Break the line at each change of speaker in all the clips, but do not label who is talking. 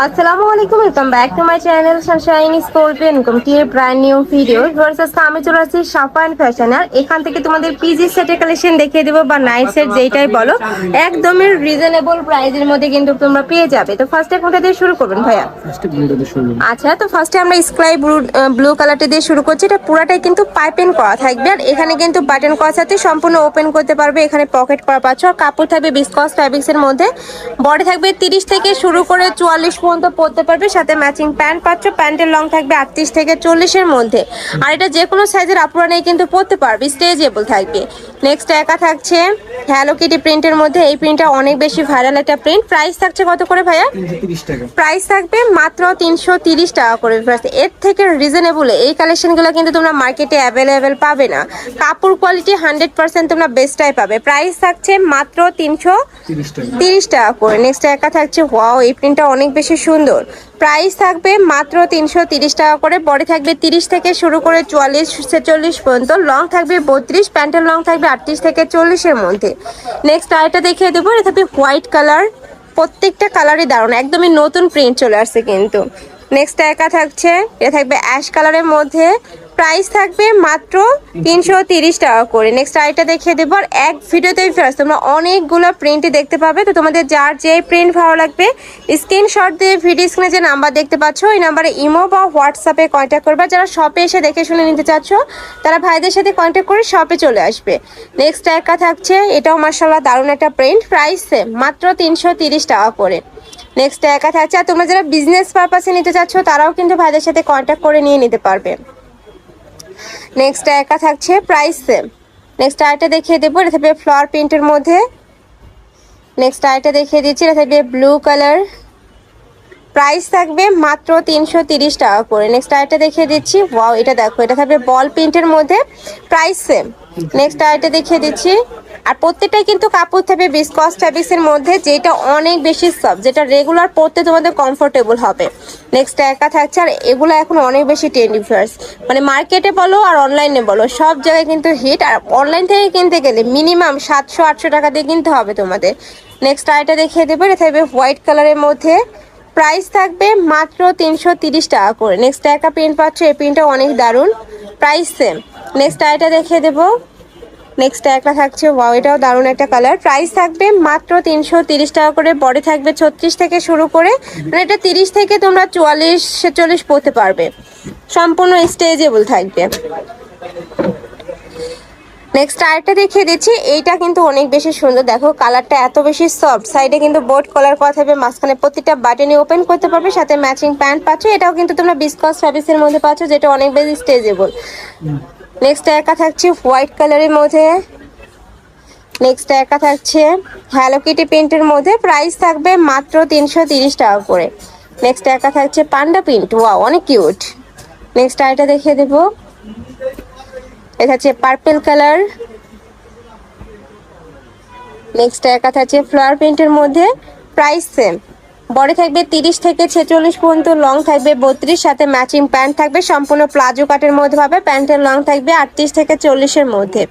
আসসালামু আলাইকুম welcome back to my channel sunshine scorpion income কি ব্র্যান্ড নিউ ভিডিও ভার্সেস আমি চলে আসছি সাফান ফ্যাশন আর এখান থেকে তোমাদের পিজি সেটের কালেকশন দেখিয়ে দেবো বা নাইট সেট বলো। একদমই রিজনেবল প্রাইসের মধ্যে কিন্তু তোমরা পেয়ে যাবে। তো ফার্স্টে কোনটা দিয়ে শুরু করবেন ভাইয়া?
ফার্স্টে ব্লুটা দিয়ে শুরু করব?
আচ্ছা তো ফার্স্টে আমরা স্কাই ব্লু ব্লু কালারটা দিয়ে শুরু করছি। এটা পুরাটাই কিন্তু পাইপেন করা থাকবে। আর এখানে কিন্তু বাটন করার সাথে সম্পূর্ণ ওপেন করতে পারবে। এখানে পকেট করা পাচ্ছ। আর কাপড় থাকবে বিসকস ফ্যাব্রিক্স এর মধ্যে। বডি থাকবে তিরিশ থেকে শুরু করে চুয়াল্লিশ পর্যন্ত পরতে পারবে সাথে ম্যাচিং প্যান্ট পাচ্ছ প্যান্টের লং থাকবে আটত্রিশ থেকে চল্লিশের মধ্যে। আর এটা যে কোনো সাইজের আপুরা নেই কিন্তু পরতে পারবে স্টেজেবল থাকবে। নেক্সট একা থাকছে হ্যালো কিটি প্রিন্টের মধ্যে এই প্রিন্টটা অনেক বেশি ভাইরাল একটা প্রিন্ট প্রাইস থাকছে কত করে ভাইয়া? প্রাইস থাকবে মাত্র তিনশো তিরিশ টাকা করে এর থেকে রিজনেবল এই কালেকশনগুলো কিন্তু তোমরা মার্কেটে অ্যাভেলেবেল পাবে না। কাপড় কোয়ালিটি হান্ড্রেড পার্সেন্ট তোমরা বেস্টটাই পাবে। প্রাইস থাকছে মাত্র তিনশো
তিরিশ টাকা।
তিরিশ টাকা করে। নেক্সট একা থাকছে ওয়াও এই প্রিন্টটা অনেক বেশি সুন্দর। প্রাইস থাকবে মাত্র তিনশো টাকা করে, বডি থাকবে তিরিশ থেকে শুরু করে চুয়াল্লিশ, ছেচল্লিশ পর্যন্ত। লং থাকবে বত্রিশ, প্যান্টের লং থাকবে আটত্রিশ থেকে চল্লিশের মধ্যে। নেক্সট আরেকটা দেখিয়ে দেবো, এটা থাকবে হোয়াইট কালার। প্রত্যেকটা কালারই দারুণ, একদমই নতুন প্রিন্ট চলে আসছে কিন্তু। নেক্সট একা থাকছে, এটা থাকবে অ্যাশ কালারের মধ্যে। প্রাইস থাকবে মাত্র তিনশো টাকা করে। নেক্সট আরেকটা দেখিয়ে দেবো। এক ভিডিওতেই ফেরাস তোমরা অনেকগুলো প্রিন্টই দেখতে পাবে। তো তোমাদের যার যে প্রিন্ট ভালো লাগবে স্ক্রিনশট দিয়ে ভিডিও স্ক্রিনে যে নাম্বার দেখতে পাচ্ছ, ওই নাম্বারে ইমো বা হোয়াটসঅ্যাপে কন্ট্যাক্ট করবে। যারা শপে এসে দেখে শুনে নিতে চাচ্ছ, তারা ভাইদের সাথে কন্ট্যাক্ট করে শপে চলে আসবে। নেক্সট একা থাকছে, এটাও মার্শাল্লাহ দারুণ একটা প্রিন্ট প্রাইস মাত্র তিনশো টাকা করে। নেক্সট একা থাকছে, আর তোমরা যারা বিজনেস পারপাসে নিতে চাচ্ছ, তারাও কিন্তু ভাইদের সাথে কন্ট্যাক্ট করে নিয়ে নিতে পারবে। নেক্সট একা থাকছে প্রাইস সেম নেক্সট আরেকটা দেখিয়ে দেবো, এটা থাকবে ফ্লাওয়ার প্রিন্টের মধ্যে। নেক্সট আরেকটা দেখিয়ে দিচ্ছি, এটা থাকবে ব্লু কালার প্রাইস থাকবে মাত্র তিনশো তিরিশ টাকা করে। নেক্সট আরেকটা দেখিয়ে দিচ্ছি ওয়াও এটা দেখো, এটা থাকবে বল প্রিন্টের মধ্যে প্রাইস সেম নেক্সট আরেকটা দেখিয়ে দিচ্ছি আর প্রত্যেকটাই কিন্তু কাপড় থাকবে বিসকস ফ্যাব্রিক্সের মধ্যে, যেটা অনেক বেশি সফট যেটা রেগুলার পরতে তোমাদের কমফোর্টেবল হবে। নেক্সট একা থাকছে, আর এগুলো এখন অনেক বেশি ট্রেন্ডি ফার্স মানে মার্কেটে বলো আর অনলাইনে বলো, সব জায়গায় কিন্তু হিট আর অনলাইন থেকে কিনতে গেলে মিনিমাম সাতশো, আটশো টাকা দিয়ে কিনতে হবে তোমাদের। নেক্সট আরেকটা দেখিয়ে দেবো, এটা থাকবে হোয়াইট কালারের মধ্যে। প্রাইস থাকবে মাত্র তিনশো তিরিশ টাকা করে। নেক্সট একা প্রিন্ট পাচ্ছ, এই প্রিন্টটা অনেক দারুণ। প্রাইস সেম নেক্সট আরেকটা দেখিয়ে দেবো। নেক্সট একটা থাকছে ওয়াও এটাও দারুণ একটা কালার প্রাইস থাকবে মাত্র তিনশো টাকা করে বডি থাকবে ছত্রিশ থেকে শুরু করে মানে এটা তিরিশ থেকে তোমরা চুয়াল্লিশ, ছেচল্লিশ পড়তে পারবে। সম্পূর্ণ স্টেজেবল থাকবে। নেক্সট আরেকটা দেখিয়ে দিচ্ছি, এইটা কিন্তু অনেক বেশি সুন্দর। দেখো কালারটা এত বেশি সফট সাইডে কিন্তু বোর্ড কলার করা থাকবে, মাঝখানে প্রতিটা বাটনে ওপেন করতে পারবে, সাথে ম্যাচিং প্যান্ট পাচ্ছ। এটাও কিন্তু তোমরা বিসকস ফ্যাব্রিক্সের মধ্যে পাচ্ছ, যেটা অনেক বেশি স্টেজেবল নেক্সট একা থাকছে হোয়াইট কালারের মধ্যে। নেক্সট একা থাকছে হ্যালো কিটি প্রিন্টের মধ্যে। প্রাইস থাকবে মাত্র তিনশো টাকা করে। নেক্সট একা থাকছে পান্ডা প্রিন্ট ওয়াও অনেক কিউট নেক্সট আরেকটা দেখিয়ে দেবো। এটা হচ্ছে পার্পল কালার নেক্সট একা থাকছে ফ্লাওয়ার প্রিন্টের মধ্যে। প্রাইস সেম বডি থাকবে তিরিশ থেকে ছেচল্লিশ পর্যন্ত, লং থাকবে বত্রিশ, সাথে ম্যাচিং প্যান্ট থাকবে, সম্পূর্ণ প্লাজো কাটের মধ্যে পাবে প্যান্টের লং থাকবে আটত্রিশ থেকে চল্লিশের মধ্যে।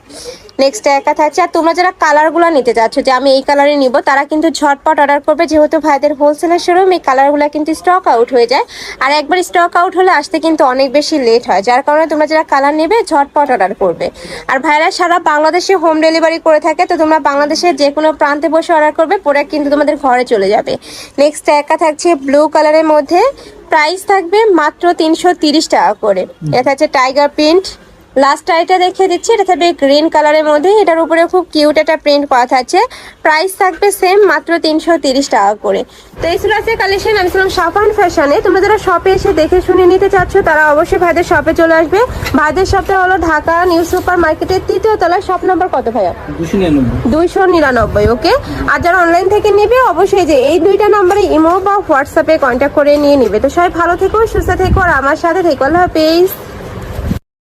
নেক্সট একা থাকছে। আর তোমরা যারা কালারগুলো নিতে চাচ্ছ যে আমি এই কালারে নিব তারা কিন্তু ঝটপট অর্ডার করবে। যেহেতু ভাইদের হোলসেলের শোরুম এই কালারগুলো কিন্তু স্টক আউট হয়ে যায়। আর একবার স্টক আউট হলে আসতে কিন্তু অনেক বেশি লেট হয়। যার কারণে তোমরা যারা কালার নেবে ঝটপট অর্ডার করবে। আর ভাইরা সারা বাংলাদেশে হোম ডেলিভারি করে থাকে তো তোমরা বাংলাদেশের যে কোনো প্রান্তে বসে অর্ডার করবে প্রোডাক্ট কিন্তু তোমাদের ঘরে চলে যাবে। নেক্সট একা থাকছে ব্লু কালারের মধ্যে। প্রাইস থাকবে মাত্র তিনশো তিরিশ টাকা করে। এটা হচ্ছে টাইগার প্রিন্ট লাস্ট আইটা দেখিয়ে দিচ্ছি এটা থাকবে গ্রিন কালারের মধ্যে। এটার উপরে খুব কিউট একটা প্রিন্ট করা থাকছে। প্রাইস থাকবে সেম মাত্র তিনশো তিরিশ টাকা করে। তো এই ছিল আজকে কালেকশন আমি ছিলাম সাফান ফ্যাশনে তোমরা যারা শপে এসে দেখে শুনে নিতে চাচ্ছ তারা অবশ্যই ভাইদের শপে চলে আসবে। ভাইদের শপটা হলো ঢাকা নিউ সুপার মার্কেটের তৃতীয় তলায় শপ নাম্বার কত ভাইয়া? দুইশো নিরানব্বই ওকে আর যারা অনলাইন থেকে নেবে অবশ্যই যে এই দুইটা নাম্বারে ইমো বা হোয়াটসঅ্যাপে কন্ট্যাক্ট করে নিয়ে নিবে। তো সবাই ভালো থেকো সুস্থ থেকো আর আমার সাথে থেকো। আল্লাহ হাফেজ।